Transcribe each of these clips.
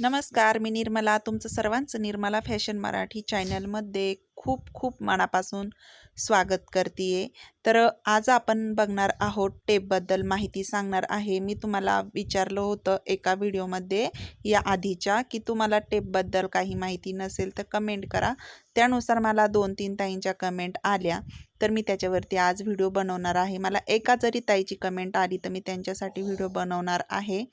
नमस्कार मी निर्मला. तुमचं सर्वांचं निर्मला फॅशन मराठी चॅनलमध्ये खूप खूप मनापासून स्वागत करते तर आज आपण बघणार आहोत टेपबद्दल माहिती सांगणार आहे. मी तुम्हाला विचारलं होतं एका व्हिडिओमध्ये या आधीच्या की तुम्हाला टेपबद्दल काही माहिती नसेल तर कमेंट करा. त्यानुसार मला दोन तीन ताईंच्या कमेंट आल्या. तर मी त्याच्यावरती आज व्हिडिओ बनवणार आहे. मला एका जरी ताईची कमेंट आली तर मी त्यांच्यासाठी व्हिडिओ बनवणार आहे.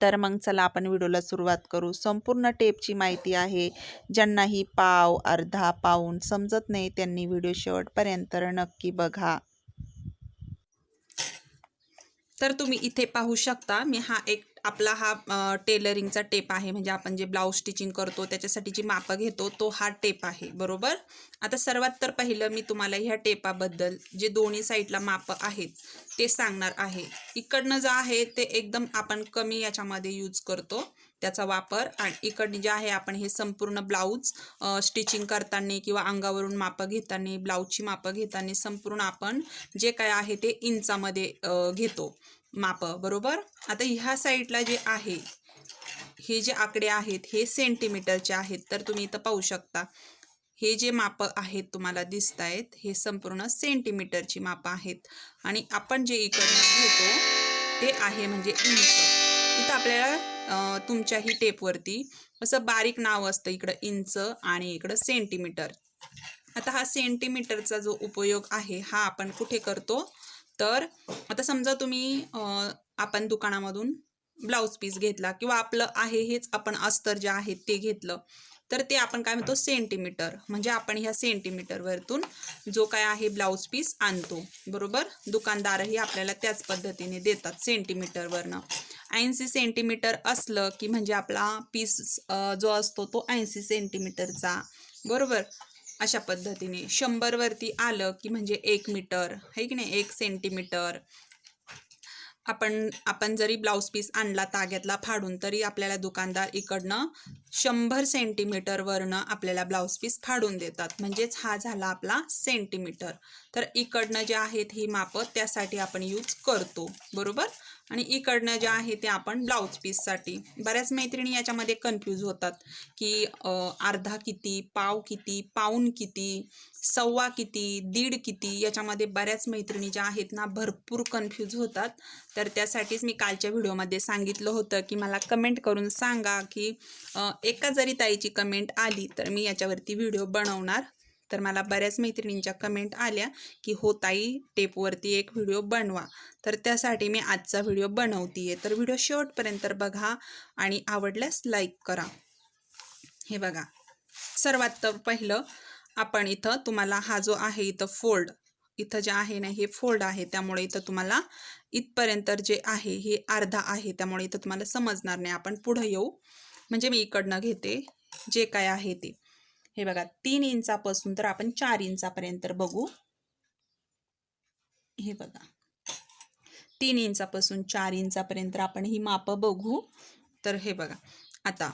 तर मग चला आपण व्हिडिओला सुरुवात करू. संपूर्ण टेपची माहिती आहे. ज्यांना ही पाव अर्धा पाऊन समजत नाही त्यांनी व्हिडिओ शेवटपर्यंत नक्की बघा. तर तुम्ही इथे पाहू शकता मी हा एक आपला हा टेलरिंगचा टेप आहे. म्हणजे आपण जे ब्लाऊज स्टिचिंग करतो त्याच्यासाठी जी मापं घेतो तो हा टेप आहे. बरोबर? आता सर्वात तर पहिलं मी तुम्हाला ह्या टेपाबद्दल जे दोन्ही साईडला मापं आहेत ते सांगणार आहे. इकडनं जे आहे ते एकदम आपण कमी याच्यामध्ये यूज करतो त्याचा वापर. आणि इकडनं जे आहे आपण हे संपूर्ण ब्लाऊज स्टिचिंग करताना किंवा अंगावरून मापं घेताना ब्लाऊजची मापं घेताना संपूर्ण आपण जे काय आहे ते इंचामध्ये घेतो. मापं बरोबर? आता ह्या साईडला जे आहे हे जे आकडे आहेत हे सेंटीमीटरचे आहेत तर तुम्ही इथं पाहू शकता. हे जे मापं आहेत तुम्हाला दिसत आहेत हे संपूर्ण सेंटीमीटरची मापं आहेत. आणि आपण जे इकडनं घेतो ते आहे म्हणजे इंच. इथं आपल्याला तुमच्याही टेपवरती असं बारीक नाव असतं इकडं इंच आणि इकडं सेंटीमीटर. आता हा सेंटीमीटरचा जो उपयोग आहे हा आपण कुठे करतो? तर आता समजा तुम्ही आपण दुकानामधून ब्लाऊज पीस घेतला किंवा आपलं आहे हेच आपण अस्तर जे आहे ते घेतलं तर ते आपण काय म्हणतो सेंटीमीटर म्हणजे आपण ह्या सेंटीमीटरवरतून जो काय आहे ब्लाऊज पीस आणतो बरोबर? दुकानदारही आपल्याला त्याच पद्धतीने देतात सेंटीमीटरवरनं. ऐंशी सेंटीमीटर असलं की म्हणजे आपला पीस जो असतो तो ऐंशी सेंटीमीटरचा बरोबर? अशा पद्धतीने शंभरवरती आलं की म्हणजे एक मीटर है की नाही? एक सेंटीमीटर आपण आपण जरी ब्लाऊज पीस आणला ताग्यातला फाडून तरी आपल्याला दुकानदार इकडनं शंभर सेंटीमीटरवरनं आपल्याला ब्लाऊज पीस फाडून देतात. म्हणजेच हा झाला आपला सेंटीमीटर तर इकडनं जे आहेत ही मापं त्यासाठी आपण यूज करतो. बरोबर? आणि इकडनं जे आहे ते आपण ब्लाऊज पीससाठी बऱ्याच मैत्रिणी याच्यामध्ये कन्फ्यूज होतात की अर्धा किती पाव किती पाऊन किती सव्वा किती दीड किती याच्यामध्ये बऱ्याच मैत्रिणी ज्या आहेत ना भरपूर कन्फ्यूज होतात. तर त्यासाठीच मी कालच्या व्हिडिओमध्ये सांगितलं होतं की मला कमेंट करून सांगा की एका जरी ताईची कमेंट आली तर मी याच्यावरती व्हिडिओ बनवणार. तर मला बऱ्याच मैत्रिणींच्या कमेंट आल्या की हो ताई टेपवरती एक व्हिडिओ बनवा. तर त्यासाठी मी आजचा व्हिडिओ बनवतीये. तर व्हिडिओ शेवटपर्यंत बघा आणि आवडल्यास लाईक करा. हे बघा. सर्वात तर पहिलं आपण इथं तुम्हाला हा जो आहे इथं फोल्ड इथं जे आहे ना हे फोल्ड आहे. त्यामुळे इथं तुम्हाला इथपर्यंत जे आहे हे अर्धा आहे. त्यामुळे इथं तुम्हाला समजणार नाही. आपण पुढं येऊ. म्हणजे मी इकडनं घेते. जे काय आहे ते. हे बघा तीन इंचापासून तर आपण चार इंचापर्यंत बघू. हे बघा. तीन इंचापासून चार इंचापर्यंत आपण ही मापं बघू. तर हे बघा आता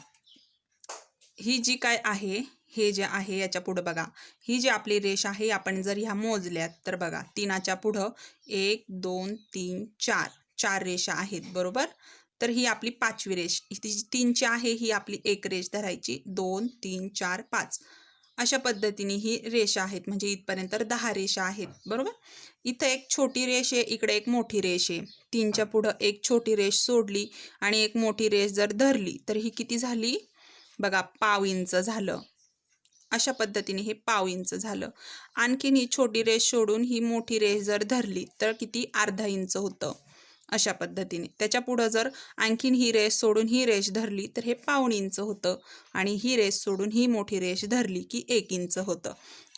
ही जी काय आहे हे जे आहे याच्या पुढं बघा. ही जी आपली रेष आहे आपण जर ह्या मोजल्यात तर बघा तीनाच्या पुढं एक दोन तीन चार. चार रेषा आहेत बरोबर? तर ही आपली पाचवी रेष. ती जी तीनची आहे ही आपली एक रेष धरायची. दोन तीन चार पाच. अशा पद्धतीने ही रेषा आहेत. म्हणजे इथपर्यंत दहा रेषा आहेत. बरोबर? इथं एक छोटी रेष आहे इकडे एक मोठी रेष आहे. तीनच्या पुढं एक छोटी रेष सोडली आणि एक मोठी रेष जर धरली तर ही किती झाली? बघा पाव इंच झालं. अशा पद्धतीने हे पाव इंच झालं. आणखीन ही छोटी रेष सोडून ही मोठी रेष जर धरली तर किती? अर्धा इंच होतं. अशा पद्धतीने. त्याच्या पुढं जर आणखीन ही रेष सोडून ही रेष धरली तर हे पाऊण इंच होतं आणि ही रेष सोडून ही मोठी रेष धरली की एक इंच होतं.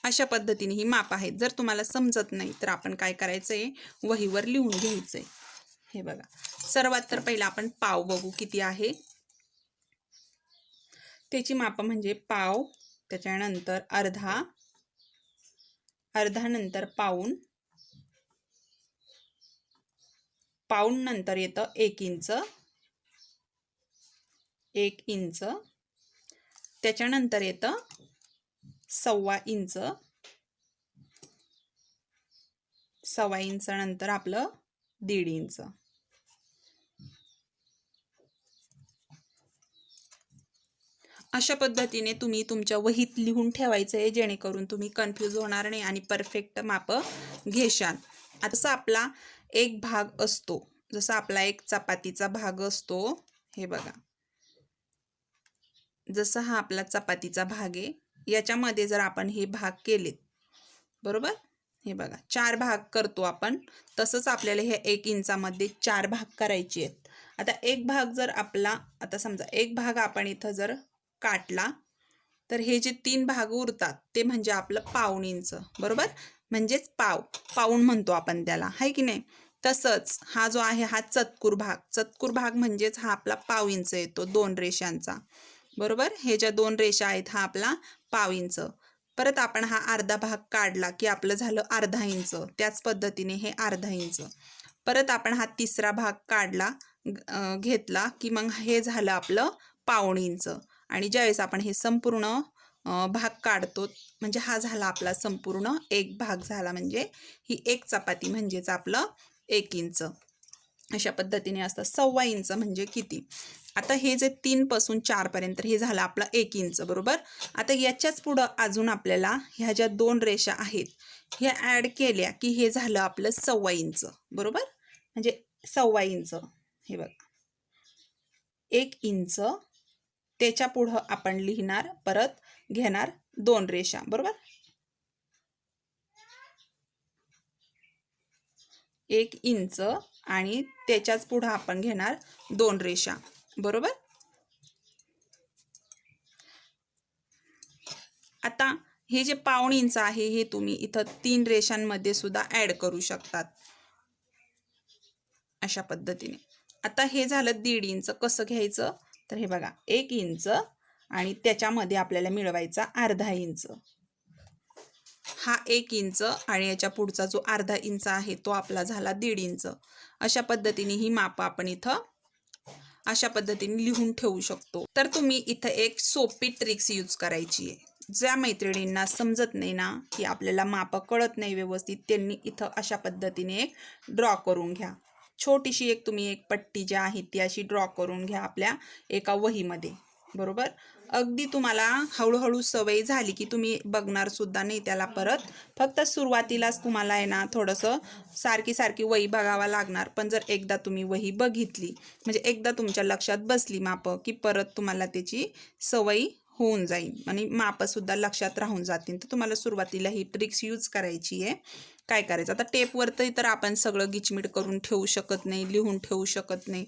अशा पद्धतीने ही माप आहेत. जर तुम्हाला समजत नाही तर आपण काय करायचं आहे वहीवर लिहून घ्यायचं आहे हे बघा. सर्वात तर पहिला आपण पाव बघू किती आहे. त्याची माप म्हणजे पाव त्याच्यानंतर अर्धा अर्धा नंतर पाऊंड नंतर येतं एक इंच. एक इंच. त्याच्यानंतर येतं सव्वा इंच. सव्वा इंच नंतर आपलं दीड इंच. अशा पद्धतीने तुम्ही तुमच्या वहीत लिहून ठेवायचं आहे जेणेकरून तुम्ही कन्फ्यूज होणार नाही आणि परफेक्ट माप घेशाल. आता आपला एक भाग असतो. जसा आपला एक चपातीचा भाग असतो. हे बघा. जसा हा आपला चपातीचा भाग आहे. याच्यामध्ये जर आपण हे भाग केलेत. बरोबर? हे बघा. चार भाग करतो आपण. तसंच आपल्याला हे एक इंचामध्ये चार भाग करायचे आहेत. आता एक भाग जर आपला आता समजा एक भाग आपण इथं जर काटला तर हे जे तीन भाग उरतात ते म्हणजे आपलं पाऊण इंच. बरोबर? म्हणजेच पाव. पाऊण म्हणतो आपण त्याला. आहे की नाही? तसंच हा जो आहे हा चतकुर भाग. चतकुर भाग म्हणजेच हा आपला पाव इंच येतो दोन रेषांचा. बरोबर? हे ज्या दोन रेषा आहेत हा आपला पाव इंच परत आपण हा अर्धा भाग काढला की आपलं झालं अर्धा इंच त्याच पद्धतीने हे अर्धा इंच परत आपण हा तिसरा भाग काढला घेतला की मग हे झालं आपलं पाऊण इंच आणि ज्यावेळेस आपण हे संपूर्ण भाग काढतो म्हणजे हा झाला आपला संपूर्ण एक भाग झाला म्हणजे ही एक चपाती म्हणजेच आपलं एक इंच. अशा पद्धतीने असतात सव्वा इंच म्हणजे किती? आता हे जे तीनपासून चारपर्यंत हे झालं आपलं एक इंच बरोबर? आता याच्याच पुढं अजून आपल्याला ह्या ज्या दोन रेषा आहेत ह्या ॲड केल्या की हे झालं आपलं सव्वा इंच बरोबर? म्हणजे सव्वा इंच. हे बघा. एक इंच. त्याच्या पुढं आपण लिहिणार परत घेणार दोन रेषा बरोबर? एक इंच आणि त्याच्याच पुढं आपण घेणार दोन रेषा. बरोबर? आता हे जे पाऊण इंच आहे हे तुम्ही इथं तीन रेषांमध्ये सुद्धा ॲड करू शकतात. अशा पद्धतीने. आता हे झालं दीड इंच. कसं घ्यायचं? तर हे बघा एक इंच आणि त्याच्यामध्ये आपल्याला मिळवायचा अर्धा इंच. हा एक इंच आणि याच्या पुढचा जो अर्धा इंच आहे तो आपला झाला दीड इंच. अशा पद्धतीने ही माप आपण इथं अशा पद्धतीने लिहून ठेवू शकतो. तर तुम्ही इथं एक सोपी ट्रिक्स यूज करायची आहे. ज्या मैत्रिणींना समजत नाही ना की आपल्याला माप कळत नाही व्यवस्थित त्यांनी इथं अशा पद्धतीने एक ड्रॉ करून घ्या. छोटीशी एक तुम्ही एक पट्टी जी आहे ती अशी ड्रॉ करून घ्या आपल्या एका वहीमध्ये. बरोबर? अगदी तुम्हाला हळूहळू सवय झाली की तुम्ही बघणार सुद्धा नाही त्याला परत. फक्त सुरुवातीलाच तुम्हाला आहे ना थोडंसं सारखी सारखी वही बघावा लागणार. पण जर एकदा तुम्ही वही बघितली म्हणजे एकदा तुमच्या लक्षात बसली मापं की परत तुम्हाला त्याची सवय होऊन जाईल. आणि मापंसुद्धा लक्षात राहून जातील. तर तुम्हाला सुरुवातीला ही ट्रिक्स यूज करायची आहे. काय करायचं? आता टेपवरती तर आपण सगळं गिचमीट करून ठेवू शकत नाही लिहून ठेवू शकत नाही.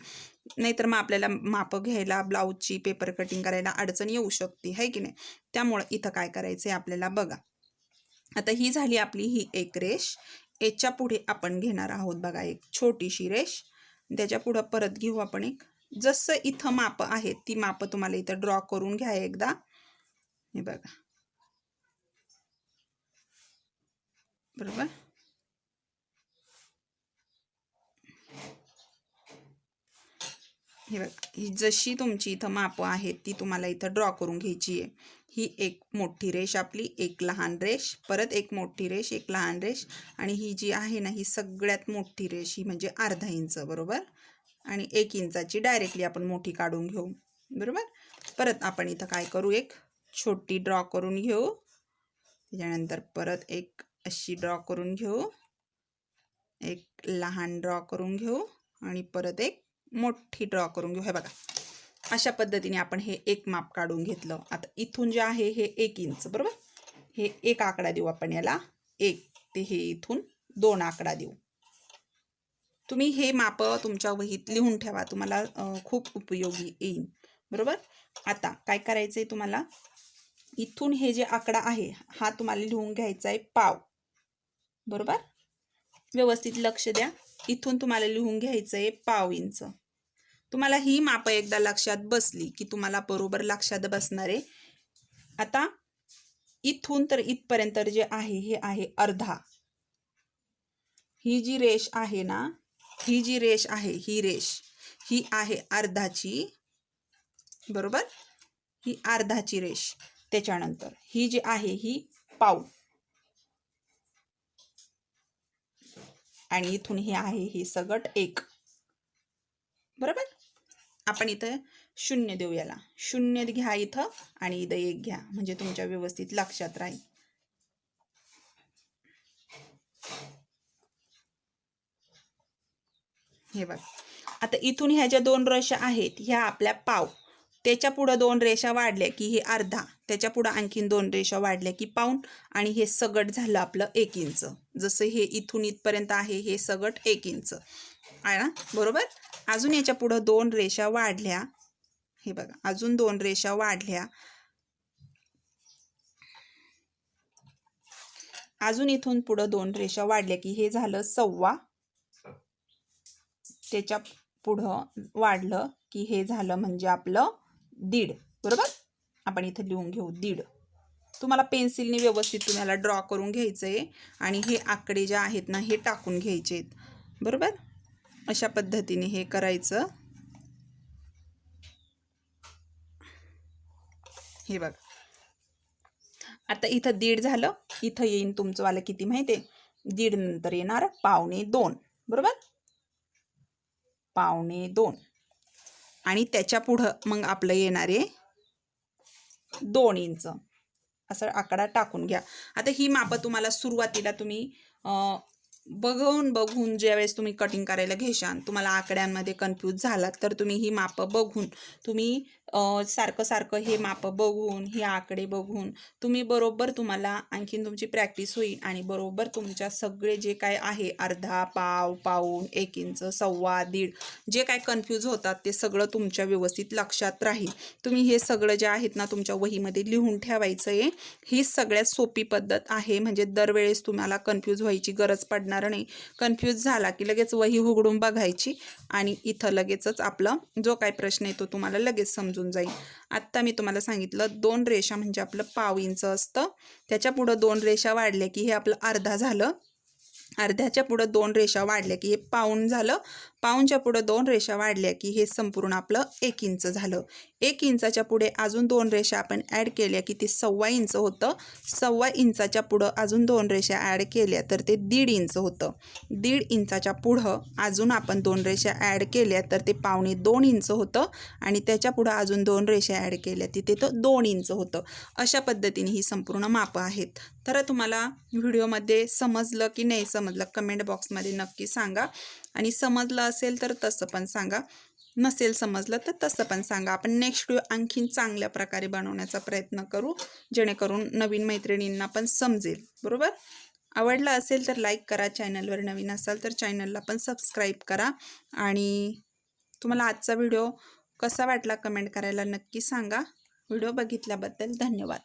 नाहीतर मग आपल्याला मापं घ्यायला ब्लाऊजची पेपर कटिंग करायला अडचण येऊ शकते है की नाही? त्यामुळं इथं काय करायचं आहे आपल्याला बघा. आता ही झाली आपली ही एक रेष. याच्यापुढे आपण घेणार आहोत बघा एक छोटीशी रेष. त्याच्या पुढं परत घेऊ आपण एक. जसं इथं माप आहेत ती मापं तुम्हाला इथं ड्रॉ करून घ्या एकदा. हे बघा. बरोबर? हे बघ ही जशी तुमची इथं मापं आहेत ती तुम्हाला इथं ड्रॉ करून घ्यायची आहे. ही एक मोठी रेष आपली एक लहान रेष परत एक मोठी रेष एक लहान रेष आणि ही जी आहे ना ही सगळ्यात मोठी रेष ही म्हणजे अर्धा इंच बरोबर? आणि एक इंचाची डायरेक्टली आपण मोठी काढून घेऊ बरोबर? परत आपण इथं काय करू एक छोटी ड्रॉ करून घेऊ. त्याच्यानंतर परत एक अशी ड्रॉ करून घेऊ. एक लहान ड्रॉ करून घेऊ. आणि परत एक मोठी ड्रॉ करून घेऊ. हे बघा. अशा पद्धतीने आपण हे एक माप काढून घेतलं. आता इथून जे आहे हे एक इंच बरोबर? हे एक आकडा देऊ आपण याला. एक ते हे इथून दोन आकडा देऊ. तुम्ही हे माप तुमच्या वहीत लिहून ठेवा. तुम्हाला खूप उपयोगी येईल. बरोबर? आता काय करायचं आहे तुम्हाला? इथून हे जे आकडा आहे हा तुम्हाला लिहून घ्यायचा आहे पाव. बरोबर? व्यवस्थित लक्ष द्या. इथून तुम्हाला लिहून घ्यायचं आहे पाव इंच. तुम्हाला ही मापं एकदा लक्षात बसली की तुम्हाला बरोबर लक्षात बसणार आहे. आता इथून तर इथपर्यंत जे आहे हे आहे अर्धा. ही जी रेष आहे ना ही जी रेष आहे ही रेष ही आहे अर्धाची. बरोबर? ही अर्धाची रेष. त्याच्यानंतर ही जी आहे ही पाऊ आणि इथून हे आहे ही सगट एक. बरोबर? आपण इथं शून्य देऊ याला. शून्य घ्या इथं आणि इथं एक घ्या. म्हणजे तुमच्या व्यवस्थित लक्षात राहील. हे बघ. आता इथून ह्या ज्या दोन रश आहेत ह्या आपल्या पाव. त्याच्या पुढं दोन रेषा वाढल्या की हे अर्धा त्याच्या पुढं आणखीन दोन रेषा वाढल्या की पाऊण आणि हे सगट झालं आपलं एक इंच. जसं हे इथून इथपर्यंत आहे हे सगट एक इंच. आहे ना? बरोबर? अजून याच्या पुढं दोन रेषा वाढल्या. हे बघा अजून दोन रेषा वाढल्या. अजून इथून पुढं दोन रेषा वाढल्या की हे झालं सव्वा. त्याच्या पुढं वाढलं की हे झालं म्हणजे आपलं दीड बरोबर? आपण इथं लिहून घेऊ दीड. तुम्हाला पेन्सिलने व्यवस्थित तुम्हाला ड्रॉ करून घ्यायचं आहे आणि हे आकडे जे आहेत ना हे टाकून घ्यायचे आहेत बरोबर? अशा पद्धतीने हे करायचं. हे बघ. आता इथं दीड झालं. इथं येईन तुमचं वाला किती माहिती आहे दीड नंतर येणार पावणे दोन. बरोबर? पावणे दोन. आणि त्याच्या पुढं मग आपलं येणार आहे दोन इंच. असं आकडा टाकून घ्या. आता ही मापं तुम्हाला सुरुवातीला तुम्ही बघून बघून ज्यावेळेस तुम्ही कटिंग करायला घेशाल तुम्हाला आकड्यांमध्ये कन्फ्यूज झालात तर तुम्ही ही मापं बघून तुम्ही सारखं सारखं हे मापं बघून हे आकडे बघून तुम्ही बरोबर तुम्हाला आणखीन तुमची प्रॅक्टिस होईल आणि बरोबर तुमच्या सगळे जे काय आहे अर्धा पाव पाऊन एक इंच सव्वा दीड जे काय कन्फ्यूज होतात ते सगळं तुमच्या व्यवस्थित लक्षात राहील. तुम्ही हे सगळं जे आहेत ना तुमच्या वहीमध्ये लिहून ठेवायचं आहे ही सगळ्यात सोपी पद्धत आहे. म्हणजे दरवेळेस तुम्हाला कन्फ्यूज व्हायची गरज पडणार नाही. कन्फ्यूज झाला की लगेच वही उघडून बघायची आणि इथं लगेचच आपलं जो काय प्रश्न आहे तो तुम्हाला लगेच समजून जाईल. आत्ता मी तुम्हाला सांगितलं दोन रेषा म्हणजे आपलं पाव इंच असतं. त्याच्या पुढं दोन रेषा वाढल्या की हे आपलं अर्धा झालं. अर्ध्याच्या पुढं दोन रेषा वाढल्या की हे पाऊण झालं. पाऊनच्या पुढं दोन रेषा वाढल्या की हे संपूर्ण आपलं एक इंच झालं. एक इंचाच्या पुढे अजून दोन रेषा आपण ॲड केल्या की ते सव्वा इंच होतं. सव्वा इंचाच्या पुढं अजून दोन रेषा ॲड केल्या तर ते दीड इंच होतं. दीड इंचाच्या पुढं अजून आपण दोन रेषा ॲड केल्या तर ते पावणे दोन इंच होतं आणि त्याच्या पुढं अजून दोन रेषा ॲड केल्या तिथे तो दोन इंच होतं. अशा पद्धतीने ही संपूर्ण मापं आहेत. तर तुम्हाला व्हिडिओमध्ये समजलं की नाही समजलं कमेंट बॉक्समध्ये नक्की सांगा. आणि समजलं असेल तर तसं पण सांगा. नसेल समजलं तर तसं पण सांगा. आपण नेक्स्ट व्हिडिओ आणखीन चांगल्या प्रकारे बनवण्याचा प्रयत्न करू जेणेकरून नवीन मैत्रिणींना पण समजेल. बरोबर? आवडलं असेल तर लाईक करा. चॅनलवर नवीन असाल तर चॅनलला पण सबस्क्राईब करा. आणि तुम्हाला आजचा व्हिडिओ कसा वाटला कमेंट करायला नक्की सांगा. व्हिडिओ बघितल्याबद्दल धन्यवाद.